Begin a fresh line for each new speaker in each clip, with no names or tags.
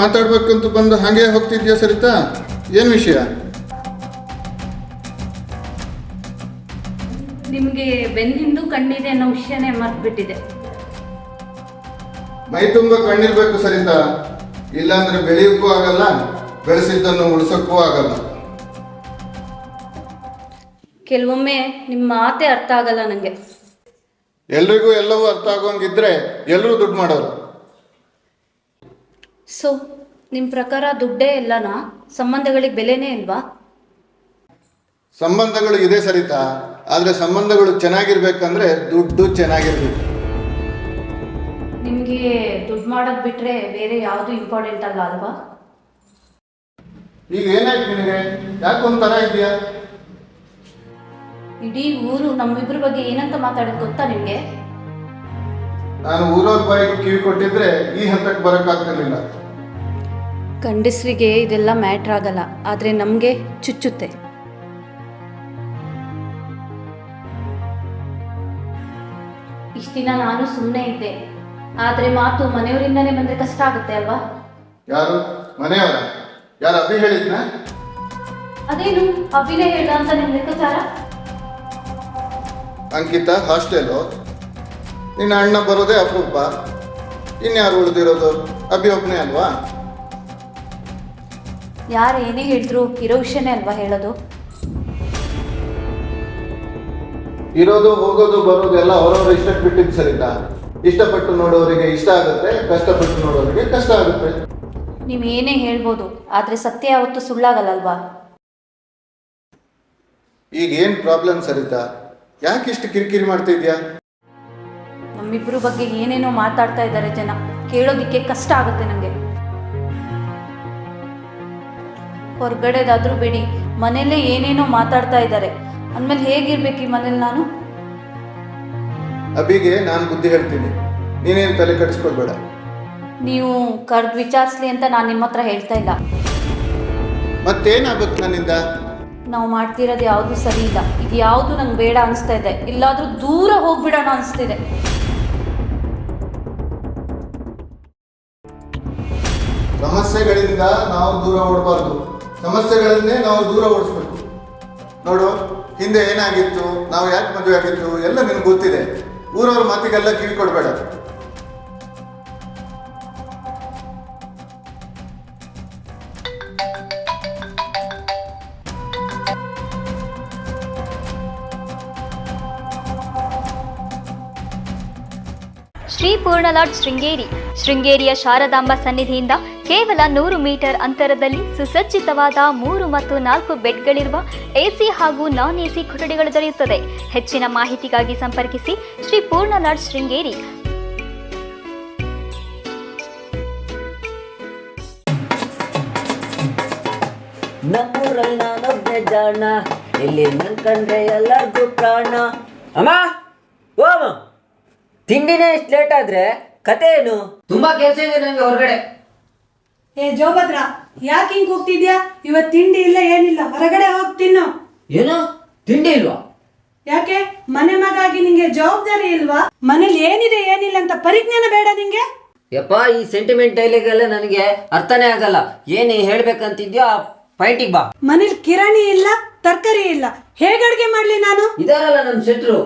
ಮಾತಾಡ್ಬೇಕಂತ ಬಂದು ಹಾಗೆ ಹೋಗ್ತಿದ್ಯಾ ಸರಿತಾ? ಏನು ವಿಷಯ?
ನಿಮಗೆ ಬೆನ್ನಿಂದು ಕಣ್ಣಿದೆ ಅನ್ನೋ ವಿಷಯನೇ ಮರ್ತ್ಬಿಟ್ಟಿದೆ.
ಮೈ ತುಂಬ ಕಣ್ಣಿರ್ಬೇಕು ಸರಿತಾ. ಇಲ್ಲಾಂದ್ರೆ ಬೆಳೆಯೋಕ್ಕೂ ಆಗಲ್ಲ ಬೆಳೆಸಿದ್ದನ್ನು ಉಳಿಸೋಕ್ಕೂ ಆಗಲ್ಲ.
ಕೆಲವೊಮ್ಮೆ ನಿಮ್ಮ ಮಾತೇ ಅರ್ಥ ಆಗಲ್ಲ ನನಗೆ
ಎಲ್ರಿಗೂ ಎಲ್ಲವೂ ಅರ್ಥ ಆಗೋಂಗಿದ್ರೆ ಎಲ್ಲರೂ ದುಡ್ಡು ಮಾಡೋರು.
ಸೊ ನಿಮ್ಮ ಪ್ರಕಾರ ದುಡ್ಡೇ ಇಲ್ಲನಾ ಸಂಬಂಧಗಳಿಗೆ ಬೆಲೆನೇ ಇಲ್ವಾ
ಸಂಬಂಧಗಳು ಇದೆ ಸರಿತಾ ಆದರೆ ಸಂಬಂಧಗಳು ಚೆನ್ನಾಗಿರ್ಬೇಕಂದ್ರೆ ದುಡ್ಡು ಚೆನ್ನಾಗಿರ್ಬೇಕು.
ನಿಮಗೆ ದುಡ್ಡು ಮಾಡೋದು ಬಿಟ್ಟರೆ ಬೇರೆ ಯಾವುದು ಇಂಪಾರ್ಟೆಂಟ್ ಅಲ್ಲ ಅಲ್ವಾ?
ಈಗ ಏನಾಯ್ತು ನಿನಗೆ? ಯಾಕೊಂಥರ ಇದೆಯಾ
ಇಡೀ ಊರು ನಮ್ಮಿಬ್ಬರ ಬಗ್ಗೆ ಏನಂತ ಮಾತಾಡೋದು ಗೊತ್ತಾ ನಿಮಗೆ?
ನಾನು ಊರವ್ರ ಬಾಯಿಗೆ ಕಿವಿ ಕೊಟ್ಟಿದ್ರೆ ಈ ಹಂತಕ್ಕೆ ಬರೋಕ್ಕಾಗ್ತಿರ್ಲಿಲ್ಲ.
ಗಂಡಸರಿಗೆ ಇದೆಲ್ಲ ಮ್ಯಾಟ್ರ್ ಆಗಲ್ಲ ಆದರೆ ನಮಗೆ ಚುಚ್ಚುತ್ತೆ. ಇಷ್ಟು ದಿನ ನಾನು ಸುಮ್ಮನೆ ಇದ್ದೆ ಆದ್ರೆ ಮಾತು ಮನೆಯವರಿಂದನೇ ಬಂದ್ರೆ ಕಷ್ಟ ಆಗುತ್ತೆ ಅಲ್ವಾ?
ಯಾರು? ಮನೆಯವರ? ಯಾರು ಅಭಿ ಹೇಳಿದ್ನ?
ಅದೇನು? ಅಭಿನಯ ಹೇಳ್ದ ಅಂತ ನಿಮ್ಮ ಲೆಕ್ಕಾಚಾರ?
ಅಂಕಿತ ಹಾಸ್ಟೆಲು ನಿನ್ನ ಅಣ್ಣ ಬರೋದೇ ಅಪರೂಪ. ಇನ್ಯಾರು ಉಳಿದಿರೋದು? ಅಭಿ ಒಬ್ಬನೇ ಅಲ್ವಾ?
ಯಾರು ಏನೇ ಹೇಳಿದ್ರು ಇರೋ ವಿಷಯನೇ ಅಲ್ವಾ ಹೇಳೋದು?
ಇರೋದು ಹೋಗೋದು ಬರೋದು ಎಲ್ಲ ಅವರವರ ಇಷ್ಟಕ್ಕೆ ಬಿಟ್ಟಿದ್ದು ಸರಿತ? ಇಷ್ಟಪಟ್ಟು ನೋಡೋರಿಗೆ ಇಷ್ಟ ಆಗುತ್ತೆ ಕಷ್ಟಪಟ್ಟು ನೋಡೋರಿಗೆ ಕಷ್ಟ ಆಗುತ್ತೆ.
ನೀವು ಏನೇ ಹೇಳ್ಬೋದು ಆದರೆ ಸತ್ಯ ಯಾವತ್ತೂ ಸುಳ್ಳಾಗಲ್ಲಲ್ವಾ?
ಈಗ ಏನು ಪ್ರಾಬ್ಲಮ್ ಸರಿತಾ? ಯಾಕೆ ಇಷ್ಟು ಕಿರಿಕಿರಿ ಮಾಡ್ತಿದ್ಯಾ
ನಮ್ಮಿಬ್ಬರ ಬಗ್ಗೆ ಏನೇನೋ ಮಾತಾಡ್ತಾ ಇದ್ದಾರೆ ಜನ ಕೇಳೋದಿಕ್ಕೆ ಕಷ್ಟ ಆಗುತ್ತೆ ನನಗೆ ಹೊರಗಡೆದಾದ್ರೂ ಬಿಡಿ ಮನೇಲೇ ಏನೇನೋ ಮಾತಾಡ್ತಾ ಇದ್ದಾರೆ. ಅಂದಮೇಲೆ ಹೇಗಿರ್ಬೇಕು ಈ ಮನೇಲಿ ನಾನು?
ಅಭಿಗೆ ನಾನು ಬುದ್ಧಿ ಹೇಳ್ತೀನಿ. ನೀನೇನು ತಲೆ ಕಟ್ಸ್ಕೊಳ್ಬೇಡ
ನೀವು ಕರೆದು ವಿಚಾರಿಸ್ಲಿ ಅಂತ ನಾನು ನಿಮ್ಮ ಹತ್ರ ಹೇಳ್ತಾ ಇಲ್ಲ.
ಮತ್ತೇನಾಗುತ್ತೆ ನನ್ನಿಂದ?
ನಾವು ಮಾಡ್ತಿರೋದು ಯಾವುದು ಸರಿ ಇಲ್ಲ. ಇದು ಯಾವುದು ನಂಗೆ ಬೇಡ ಅನಿಸ್ತಾ ಇದೆ. ಇಲ್ಲಾದ್ರೂ ದೂರ ಹೋಗ್ಬಿಡೋಣ ಅನಿಸ್ತಿದೆ.
ಸಮಸ್ಯೆಗಳಿಂದ ನಾವು ದೂರ ಓಡಬಾರ್ದು. ಸಮಸ್ಯೆಗಳನ್ನೇ ನಾವು ದೂರ ಓಡಿಸ್ಬೇಕು. ನೋಡು, ಹಿಂದೆ ಏನಾಗಿತ್ತು, ನಾವು ಯಾಕೆ ಮದುವೆ ಆಗಿತ್ತು, ಎಲ್ಲ ನಿಮ್ಗೆ ಗೊತ್ತಿದೆ. ಊರವ್ರ ಮಾತಿಗೆಲ್ಲ ಕಿವಿ ಕೊಡಬೇಡ
ಶ್ರೀ ಪೂರ್ಣಲಾಡ್ ಶೃಂಗೇರಿ. ಶೃಂಗೇರಿಯ ಶಾರದಾಂಬ ಸನ್ನಿಧಿಯಿಂದ ಕೇವಲ ನೂರು ಮೀಟರ್ ಅಂತರದಲ್ಲಿ ಸುಸಜ್ಜಿತವಾದ ಮೂರು ಮತ್ತು ನಾಲ್ಕು ಬೆಡ್ಗಳಿರುವ ಎಸಿ ಹಾಗೂ ನಾನ್ ಎಸಿ ಕೊಠಡಿಗಳು ದೊರೆಯುತ್ತದೆ. ಹೆಚ್ಚಿನ ಮಾಹಿತಿಗಾಗಿ ಸಂಪರ್ಕಿಸಿ ಶ್ರೀ ಪೂರ್ಣನಾಥ್ ಶೃಂಗೇರಿ.
ನಮ್ಮೂರಲ್ಲಿ ನಾನೊಬ್ಬನೇ ಜಾಣ ಇಲ್ಲಿ ನನ್ ಕಂಡ್ರೆ ಎಲ್ಲರಿಗೂ ಪ್ರಾಣ. ಅಮ್ಮ ಓ ತಿಂಡಿನೇ ಇಷ್ಟು ಲೇಟ್ ಆದ್ರೆ ಕತೆ ಏನು? ತುಂಬಾ ಕೆಲಸ ಇದೆ ನನಗೆ ಹೊರಗಡೆ.
ಏ ಜೋಭದ್ರ ಯಾಕೆ ಹಿಂಗ್ ಹೋಗ್ತಿದ್ಯಾ ಇವತ್ ತಿಂಡಿ ಇಲ್ಲ ಏನಿಲ್ಲ ಹೊರಗಡೆ ಹೋಗ್ ತಿನ್ನು.
ಏನು? ತಿಂಡಿ ಇಲ್ವಾ?
ಯಾಕೆ? ಮನೆ ಮಗಾಗಿ ನಿಂಗೆ ಜವಾಬ್ದಾರಿ ಇಲ್ವಾ? ಮನೇಲಿ ಏನಿದೆ ಏನಿಲ್ಲ ಅಂತ ಪರಿಜ್ಞಾನ ಬೇಡ ನಿಂಗೆ?
ಯಪ್ಪ ಈ ಸೆಂಟಿಮೆಂಟ್ ಡೈಲಾಗ್ ಎಲ್ಲ ನನಗೆ ಅರ್ಥನೇ ಆಗಲ್ಲ. ಏನು ಹೇಳ್ಬೇಕಂತಿದ್ಯೋ ಆ ಪಾಯಿಂಟಿಗೆ ಬಾ.
ಮನೇಲಿ ಕಿರಾಣಿ ಇಲ್ಲ ತರಕಾರಿ ಇಲ್ಲ. ಹೇಗೆ ಅಡ್ಗೆ ಮಾಡ್ಲಿ ನಾನು?
ಇದಾರಲ್ಲ ನಮ್ಮ ಶೆಟ್ರು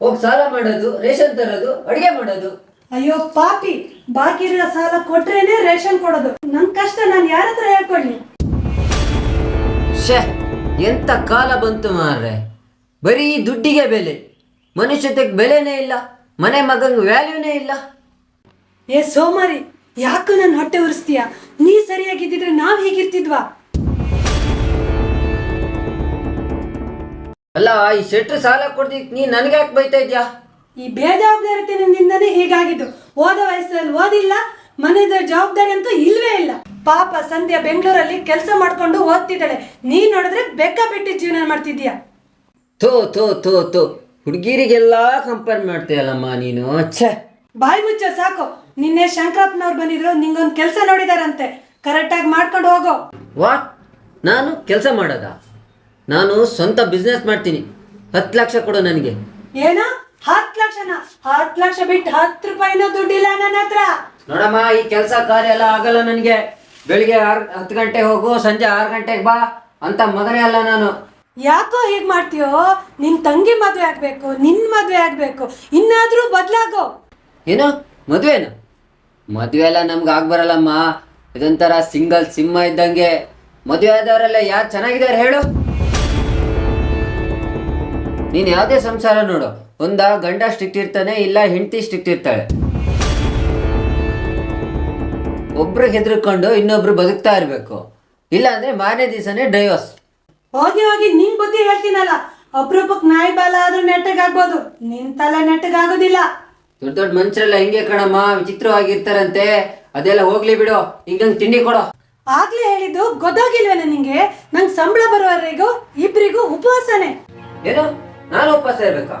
ಹೋಗಿ ಸಾಲ ಮಾಡೋದು ರೇಷನ್ ತರೋದು ಅಡುಗೆ ಮಾಡೋದು.
ಅಯ್ಯೋ ಪಾಪಿ ಬಾಕಿ ಇರೋ ಸಾಲ ಕೊಟ್ರೇನೆ ರೇಷನ್ ಕೊಡೋದು. ನನ್ ಕಷ್ಟ ನಾನು ಯಾರ ಹತ್ರ ಹೇಳ್ಕೊಳ್ಳಿ
ಶೇ ಎಂತ ಕಾಲ ಬಂತು ಮಾರ್ರೆ. ಬರೀ ದುಡ್ಡಿಗೆ ಬೆಲೆ. ಮನುಷ್ಯತೆಗೆ ಬೆಲೆನೇ ಇಲ್ಲ ಮನೆ ಮಗಂಗೆ ವ್ಯಾಲ್ಯೂನೇ ಇಲ್ಲ.
ಏ ಸೋಮಾರಿ ಯಾಕೋ ನನ್ನ ಹೊಟ್ಟೆ ಉರಿಸ್ತೀಯ? ನೀ ಸರಿಯಾಗಿದ್ದಿದ್ರೆ ನಾವ್ ಹೀಗಿರ್ತಿದ್ವಾ?
ಅಲ್ಲ ಈ ಶೆಟ್ರು ಸಾಲ ಕೊಡ್ದಿಕ್ ನೀ ನನಗೆ ಯಾಕೆ ಬೈತಾ ಇದ್ಯಾ?
ಈ ಬೇಜವಾಬ್ದಾರಿತನದಿಂದನೇ ಹೀಗಾಗಿದ್ದು. ಓದ ವಯಸ್ಸಲ್ಲಿ ಓದಿಲ್ಲ ಮನೆದ ಜವಾಬ್ದಾರಿ ಅಂತೂ ಇಲ್ವೇ ಇಲ್ಲ. ಪಾಪ ಸಂಧ್ಯಾ ಬೆಂಗಳೂರಲ್ಲಿ ಕೆಲಸ ಮಾಡ್ಕೊಂಡು ಓದ್ತಿದ್ದಾಳೆ. ನೀನ್ ನೋಡಿದ್ರೆ ಬೆಕ್ಕ ಬಿಟ್ಟು ಜೀವನ ಮಾಡ್ತಿದ್ಯಾ
ತೋ ತೋ ತೋ ತೋ ಹುಡುಗಿರಿಗೆಲ್ಲ ಕಂಪೇರ್ ಮಾಡ್ತೀಯಲ್ಲಮ್ಮ ನೀನು? ಛೇ.
ಬಾಯಿ ಮುಚ್ಚ ಸಾಕು. ನಿನ್ನೆ ಶಂಕರಪ್ಪನವ್ರು ಬಂದಿದ್ರು ನಿಂಗೊಂದು ಕೆಲಸ ನೋಡಿದಾರಂತೆ. ಕರೆಕ್ಟಾಗಿ ಮಾಡ್ಕೊಂಡು ಹೋಗೋ.
ವಾ ನಾನು ಕೆಲಸ ಮಾಡೋದಾ? ನಾನು ಸ್ವಂತ ಬಿಸ್ನೆಸ್ ಮಾಡ್ತೀನಿ. ಹತ್ತು ಲಕ್ಷ ಕೊಡು ನನಗೆ.
ಏನೋ? ಹತ್ತು ಲಕ್ಷನ ಹತ್ತು ಲಕ್ಷ ಬಿಟ್ಟು ಹತ್ತು ರೂಪಾಯಿನೂ ದುಡ್ಡಿಲ್ಲ ನನ್ನ ಹತ್ರ.
ನೋಡಮ್ಮ ಈ ಕೆಲಸ ಕಾರ್ಯ ಎಲ್ಲ ಆಗಲ್ಲ ನನಗೆ. ಬೆಳಿಗ್ಗೆ ಆರು ಹತ್ತು ಗಂಟೆ ಹೋಗು ಸಂಜೆ ಆರು ಗಂಟೆಗೆ ಬಾ ಅಂತ ಮಗನೇ ಅಲ್ಲ ನಾನು.
ಯಾಕೋ ಹೀಗೆ ಮಾಡ್ತೀಯೋ? ನಿನ್ ತಂಗಿ ಮದುವೆ ಆಗ್ಬೇಕು ನಿನ್ ಮದುವೆ ಆಗ್ಬೇಕು. ಇನ್ನಾದ್ರೂ ಬದಲಾಗೋ.
ಏನು? ಮದುವೆನು? ಮದುವೆ ಎಲ್ಲ ನಮ್ಗೆ ಆಗ್ಬರಲ್ಲಮ್ಮ ಇದೊಂಥರ ಸಿಂಗಲ್ ಸಿಂಹ ಇದ್ದಂಗೆ. ಮದುವೆ ಆದವರೆಲ್ಲ ಯಾರು ಚೆನ್ನಾಗಿದ್ದಾರೆ ಹೇಳು? ನೀನು ಯಾವುದೇ ಸಂಸಾರ ನೋಡು. ಒಂದ ಗಂಡ ಸ್ಟ್ರಿಕ್ಟ್ ಇರ್ತಾನೆ ಇಲ್ಲ ಹೆಂಡತಿ ಸ್ಟ್ರಿಕ್ಟ್ ಇರ್ತಾಳೆ. ಒಬ್ರು ಹೆದರ್ಕೊಂಡು ಇನ್ನೊಬ್ರು ಬದುಕ್ತಾ ಇರಬೇಕು. ಇಲ್ಲ ಅಂದ್ರೆ ಮಾರನೇ ದಿವಸನೇ ಡೈವರ್ಸ್
ಹೋಗಿ ಹೋಗಿ ನಿನ್ ಬುದ್ಧಿ ಹೇಳ್ತೀನಲ್ಲ ಅಪರೂಪಕ್ ನಾಯಿ ಬಾಲ ಆದ್ರೂ ನೆಟ್ಟಗಾಗ್ಬೋದು ನಿನ್ ತಲೆ ನೆಟ್ಟಗಾಗೋದಿಲ್ಲ.
ದೊಡ್ಡ ದೊಡ್ಡ ಮನುಷ್ಯರೆಲ್ಲ ಹಿಂಗೆ ಕಣಮ್ಮ ವಿಚಿತ್ರವಾಗಿರ್ತಾರಂತೆ. ಅದೆಲ್ಲ ಹೋಗ್ಲಿ ಬಿಡು ಈಗ ನಂಗೆ ತಿಂಡಿ ಕೊಡು.
ಆಗ್ಲೇ ಹೇಳಿದ್ದು ಗೊತ್ತಾಗಿಲ್ವೇನ ನಿಂಗೆ? ನಂಗೆ ಸಂಬಳ ಬರೋವರೆಗೂ ಇಬ್ರಿಗೂ ಉಪವಾಸನೆ.
ಏನು? ನಾನು ಉಪವಾಸ ಇರ್ಬೇಕಾ?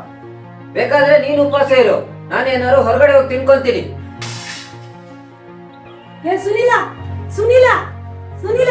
ಬೇಕಾದ್ರೆ ನೀನು ಉಪವಾಸ ಇರು ನಾನೇನಾದ್ರು ಹೊರಗಡೆ ಹೋಗಿ ತಿನ್ಕೊಂತೀನಿ.
ಏ ಸುನಿಲ ಸುನಿಲ ಸುನಿಲ.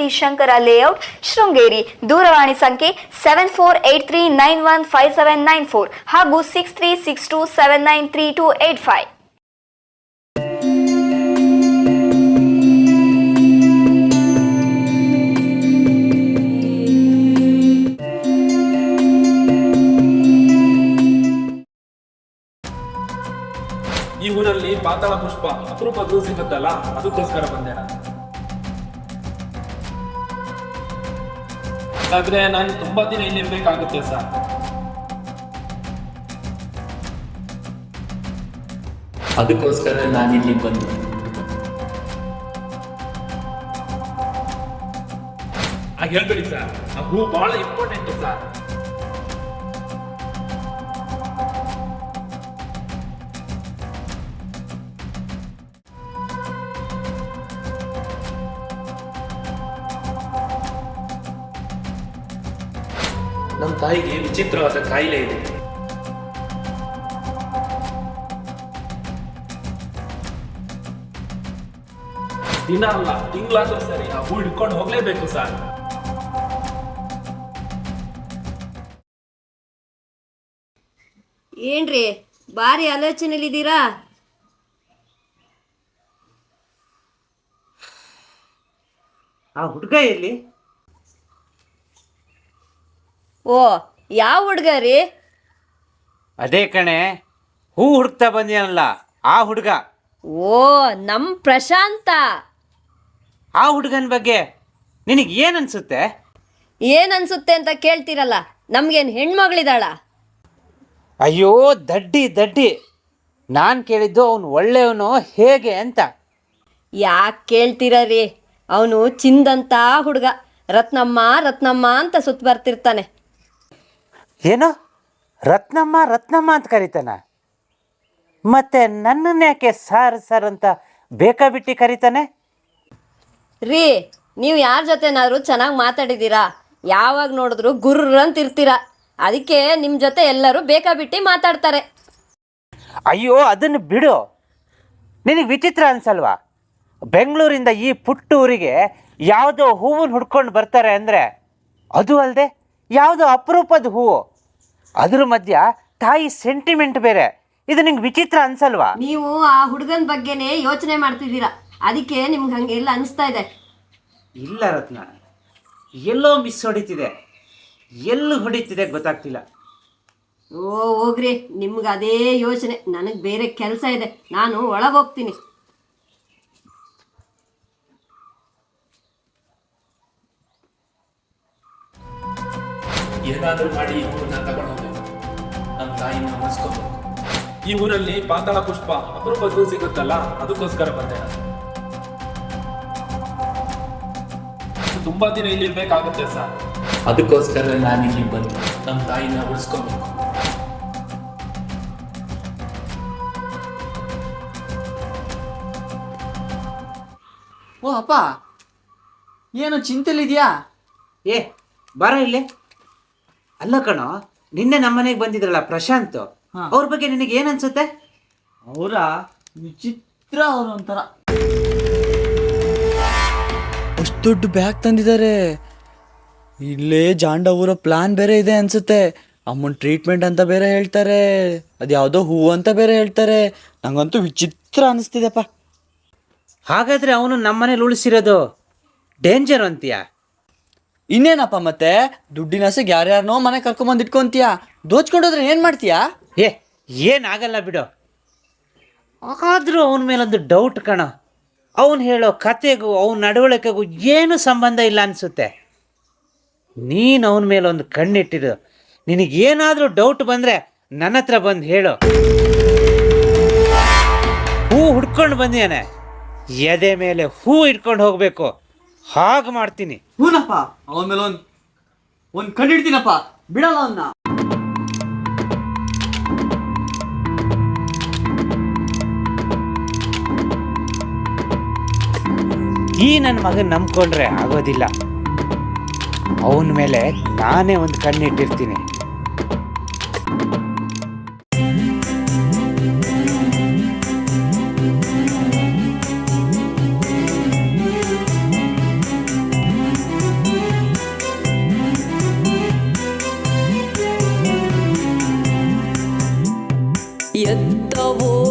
ಶಂಕರ ಲೇಔಟ್ ಶೃಂಗೇರಿ. ದೂರವಾಣಿ ಸಂಖ್ಯೆ seven four eight three nine one five seven nine four ಹಾಗೂ six three six two seven nine three two eight five
ಈ ಊರಲ್ಲಿ ಪಾತಾಳ ಪುಷ್ಪ ಅಪರೂಪದ್ದು ಸಿಗುತ್ತಲ್ಲ ಅದಕ್ಕೋಸ್ಕರ ಬಂದೆ ನಾನು. ಹಾಗಾದ್ರೆ ನಾನು ತುಂಬಾ ದಿನ ಇಲ್ಲಿರ್ಬೇಕಾಗುತ್ತೆ ಸರ್? ಅದಕ್ಕೋಸ್ಕರ ನಾನು ಇಲ್ಲಿ ಬಂದು. ಹಾಗೆ ಹೇಳ್ಬೇಡಿ ಸರ್. ಆ ಹೂ ಬಹಳ ಇಂಪಾರ್ಟೆಂಟ್ ಸರ್. ನಮ್ಮ ತಾಯಿಗೆ ವಿಚಿತ್ರವಾದ ಕಾಯಿಲೆ ಇದೆ. ದಿನ ಅಲ್ಲ ತಿಂಗಳಾದ್ರೂ ಸರಿ ಆ ಹೂ ಹಿಡ್ಕೊಂಡು ಹೋಗ್ಲೇಬೇಕು ಸರ್.
ಏನ್ರಿ ಭಾರಿ ಆಲೋಚನೆಲಿದ್ದೀರಾ?
ಆ ಹುಡುಗ ಎಲ್ಲಿ?
ಓ ಯಾವ ಹುಡುಗ ರೀ?
ಅದೇ ಕಣೆ ಹೂ ಹುಡುಕ್ತಾ ಬಂದಿಯಲ್ಲ ಆ ಹುಡುಗ.
ಓ ನಮ್ ಪ್ರಶಾಂತ.
ಆ ಹುಡುಗನ ಬಗ್ಗೆ ನಿನಗೆ ಏನು ಅನ್ಸುತ್ತೆ?
ಏನ್ ಅನ್ಸುತ್ತೆ ಅಂತ ಕೇಳ್ತೀರಲ್ಲ ನಮ್ಗೇನ್ ಹೆಣ್ಮಗಳಿದಾಳ?
ಅಯ್ಯೋ ದಡ್ಡಿ ದಡ್ಡಿ. ನಾನು ಕೇಳಿದ್ದು ಅವನು ಒಳ್ಳೆಯವನು ಹೇಗೆ ಅಂತ.
ಯಾಕೆ ಕೇಳ್ತೀರ ರೀ? ಅವನು ಚಿಂದಂತ ಹುಡುಗ ರತ್ನಮ್ಮ ರತ್ನಮ್ಮ ಅಂತ ಸುತ್ತ ಬರ್ತಿರ್ತಾನೆ.
ಏನು? ರತ್ನಮ್ಮ ರತ್ನಮ್ಮ ಅಂತ ಕರಿತಾನ? ಮತ್ತೆ ನನ್ನನ್ನು ಯಾಕೆ ಸರ್ ಸರ್ ಅಂತ ಬೇಕಾ ಬಿಟ್ಟು ಕರೀತಾನೆ?
ರೀ ನೀವು ಯಾರ ಜೊತೆನಾದರೂ ಚೆನ್ನಾಗಿ ಮಾತಾಡಿದ್ದೀರಾ ಯಾವಾಗ ನೋಡಿದ್ರು ಗುರು ಅಂತ ಇರ್ತೀರಾ ಅದಕ್ಕೆ ನಿಮ್ಮ ಜೊತೆ ಎಲ್ಲರೂ ಬೇಕಾಬಿಟ್ಟಿ ಮಾತಾಡ್ತಾರೆ.
ಅಯ್ಯೋ ಅದನ್ನು ಬಿಡು. ನಿನಗೆ ವಿಚಿತ್ರ ಅನ್ಸಲ್ವಾ? ಬೆಂಗಳೂರಿಂದ ಈ ಪುಟ್ಟ ಊರಿಗೆ ಯಾವುದೋ ಹೂವನ್ನು ಹುಡ್ಕೊಂಡು ಬರ್ತಾರೆ ಅಂದರೆ ಅದು ಅಲ್ಲದೆ ಯಾವುದೋ ಅಪರೂಪದ ಹೂವು. ಅದ್ರ ಮಧ್ಯ ತಾಯಿ ಸೆಂಟಿಮೆಂಟ್ ಬೇರೆ. ಇದು ನಿಂಗೆ ವಿಚಿತ್ರ ಅನ್ಸಲ್ವಾ?
ನೀವು ಆ ಹುಡುಗನ ಬಗ್ಗೆನೇ ಯೋಚನೆ ಮಾಡ್ತಿದ್ದೀರಾ. ಅದಕ್ಕೆ ನಿಮ್ಗೆ ಹಂಗೆಲ್ಲ ಅನಿಸ್ತಾ ಇದೆ.
ಇಲ್ಲ ರತ್ನ. ಎಲ್ಲೋ ಮಿಸ್ ಹೊಡಿತಿದೆ. ಎಲ್ಲಿ ಹೊಡಿತಿದೆ ಗೊತ್ತಾಗ್ತಿಲ್ಲ.
ಓ ಹೋಗ್ರಿ. ನಿಮ್ಗೆ ಅದೇ ಯೋಚನೆ. ನನಗೆ ಬೇರೆ ಕೆಲಸ ಇದೆ. ನಾನು ಒಳಗೆ ಹೋಗ್ತೀನಿ.
ಏನಾದ್ರೂ ಮಾಡಿ ಈ ಊರನ್ನ ತಗೊಂಡು ಹೋಗ್ಬೇಕು ನಮ್ಮ ತಾಯಿನ ಉಳಿಸ್ಕೋಬೇಕು ಈ ಊರಲ್ಲಿ ಪಾತಾಳ ಪುಷ್ಪ ಅಪರೂಪದ್ದು ಸಿಗುತ್ತಲ್ಲ? ಅದಕ್ಕೋಸ್ಕರ ಬಂದೆ ನಾನು. ತುಂಬಾ ದಿನ ಇಲ್ಲಿರ್ಬೇಕಾಗುತ್ತೆ ಸರ್. ಅದಕ್ಕೋಸ್ಕರ ನಾನು ಇಲ್ಲಿ ಬಂದು ನಮ್ಮ ತಾಯಿನ ಉಳಿಸ್ಕೋಬೇಕು.
ಓ ಅಪ್ಪ ಏನು ಚಿಂತೆಲಿದ್ಯಾ?
ಏ ಬರ ಇಲ್ಲಿ. ಅಲ್ಲ ಕಣೋ ನಿನ್ನೆ ನಮ್ಮನೆಗೆ ಬಂದಿದ್ರಲ್ಲ ಪ್ರಶಾಂತ್
ಹಾ.
ಅವ್ರ ಬಗ್ಗೆ ನಿನಗೆ ಏನ್ ಅನ್ಸುತ್ತೆ?
ಅವರ ವಿಚಿತ್ರ ಅವರು ಒಂಥರ. ಅಷ್ಟು ದೊಡ್ಡ ಬ್ಯಾಗ್ ತಂದಿದ್ದಾರೆ ಇಲ್ಲೇ ಜಾಂಡ ಊರ ಪ್ಲಾನ್ ಬೇರೆ ಇದೆ ಅನ್ಸುತ್ತೆ. ಅಮ್ಮನ್ ಟ್ರೀಟ್ಮೆಂಟ್ ಅಂತ ಬೇರೆ ಹೇಳ್ತಾರೆ. ಅದ್ಯಾವುದೋ ಹೂ ಅಂತ ಬೇರೆ ಹೇಳ್ತಾರೆ. ನಂಗಂತೂ ವಿಚಿತ್ರ ಅನಿಸ್ತಿದೆಪ್ಪ.
ಹಾಗಾದ್ರೆ ಅವನು ನಮ್ಮನೇಲಿ ಉಳಿಸಿರೋದು ಡೇಂಜರ್ ಅಂತೀಯ?
ಇನ್ನೇನಪ್ಪ ಮತ್ತೆ? ದುಡ್ಡಿನ ಆಸೆಗೆ ಯಾರ್ಯಾರನೋ ಮನೆ ಕರ್ಕೊಂಬಂದು ಇಟ್ಕೊಂತೀಯ? ದೋಚ್ಕೊಂಡೋದ್ರೆ ಏನು ಮಾಡ್ತೀಯಾ?
ಏ, ಏನಾಗಲ್ಲ ಬಿಡು. ಆದರೂ ಅವನ ಮೇಲೊಂದು ಡೌಟ್ ಕಣ. ಅವನು ಹೇಳೋ ಕತೆಗೂ, ಅವನ ನಡವಳಿಕೆಗೂ ಏನು ಸಂಬಂಧ ಇಲ್ಲ ಅನಿಸುತ್ತೆ. ನೀನು ಅವನ ಮೇಲೊಂದು ಕಣ್ಣಿಟ್ಟಿರು. ನಿನಗೇನಾದರೂ ಡೌಟ್ ಬಂದರೆ ನನ್ನ ಹತ್ರ ಬಂದು ಹೇಳು. ಹೂ ಹುಡ್ಕೊಂಡು ಬಂದಿಯಾನೆ ಎದೆ ಮೇಲೆ ಹೂ ಇಟ್ಕೊಂಡು ಹೋಗಬೇಕು. ಹಾಗೆ ಮಾಡ್ತೀನಿ.
ಹೂನಪ್ಪ. ಅವನ ಮೇಲೆ ಒಂದು ಒಂದು ಕಂಡಿಡ್ತೀನಪ್ಪ ಬಿಡಲ್ಲ ಅವನ್ನ
ಈ ನನ್ನ ಮಗನ ನಂಬ್ಕೊಂಡ್ರೆ ಆಗೋದಿಲ್ಲ. ಅವನ ಮೇಲೆ ನಾನೇ ಒಂದು ಕಣ್ಣಿಟ್ಟಿರ್ತೀನಿ
一道都不。